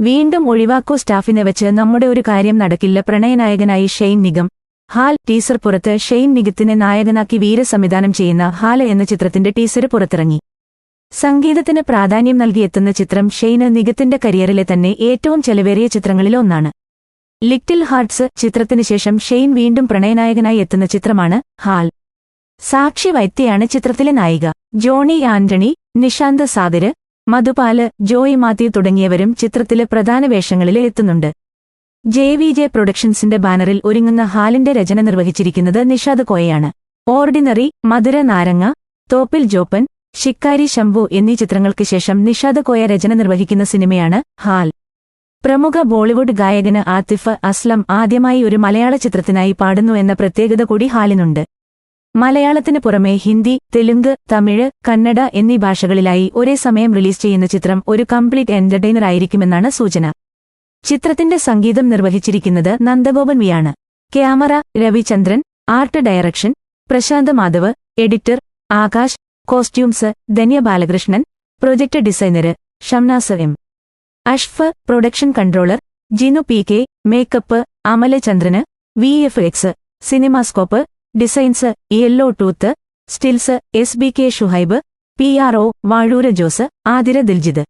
വീണ്ടും ഒഴിവാക്കൂ സ്റ്റാഫിനെ വെച്ച് നമ്മുടെ ഒരു കാര്യം നടക്കില്ല. പ്രണയനായകനായി ഷെയ്ൻ നിഗം. ഹാൽ ടീസർ പുറത്ത് ഷെയ്ൻ നിഗത്തിനെ നായകനാക്കി വീരസംവിധാനം ചെയ്യുന്ന ഹാല എന്ന ചിത്രത്തിന്റെ ടീസർ പുറത്തിറങ്ങി. സംഗീതത്തിന് പ്രാധാന്യം നൽകിയെത്തുന്ന ചിത്രം ഷെയ്ന് നിഗത്തിന്റെ കരിയറിലെ തന്നെ ഏറ്റവും ചെലവേറിയ ചിത്രങ്ങളിലൊന്നാണ് ലിറ്റിൽ ഹാർട്സ് ചിത്രത്തിന് ശേഷം ഷെയ്ൻ വീണ്ടും പ്രണയനായകനായി എത്തുന്ന ചിത്രമാണ് ഹാൽ. സാക്ഷി വൈദ്യയാണ് ചിത്രത്തിലെ നായിക. ജോണി ആന്റണി നിഷാന്ത് സാഗര് മധുപാൽ ജോയ് മാത്യു തുടങ്ങിയവരും ചിത്രത്തിലെ പ്രധാന വേഷങ്ങളിൽ എത്തുന്നുണ്ട്. ജെ വി ജെ പ്രൊഡക്ഷൻസിന്റെ ബാനറിൽ ഒരുങ്ങുന്ന ഹാലിന്റെ രചന നിർവഹിച്ചിരിക്കുന്നത് നിഷാദ് കോയയാണ്. ഓർഡിനറി മധുര നാരങ്ങ തോപ്പിൽ ജോപ്പൻ ഷിക്കാരി ശംഭു എന്നീ ചിത്രങ്ങൾക്ക് ശേഷം നിഷാദ് കോയ രചന നിർവഹിക്കുന്ന സിനിമയാണ് ഹാൽ. പ്രമുഖ ബോളിവുഡ് ഗായകന് ആത്തിഫ് അസ്ലം ആദ്യമായി ഒരു മലയാള ചിത്രത്തിനായി പാടുന്നു എന്ന പ്രത്യേകത കൂടി ഹാലിനുണ്ട്. മലയാളത്തിന് പുറമെ ഹിന്ദി തെലുങ്ക് തമിഴ് കന്നഡ എന്നീ ഭാഷകളിലായി ഒരേ സമയം റിലീസ് ചെയ്യുന്ന ചിത്രം ഒരു കംപ്ലീറ്റ് എന്റർടൈനർ ആയിരിക്കുമെന്നാണ് സൂചന. ചിത്രത്തിന്റെ സംഗീതം നിർവഹിച്ചിരിക്കുന്നത് Nandagopan വിയാണ്. Camera Ravichandran art direction Prashanth Madhav editor Akash costumes Dhanya Balakrishnan project designer Shamnas M. അഷ്ഫ് production controller Jinu P K makeup Amalachandran V F X cinemascope designs yellow tooth stills S B K Shuhaib P R O Vazhoor Jose Athira Diljith.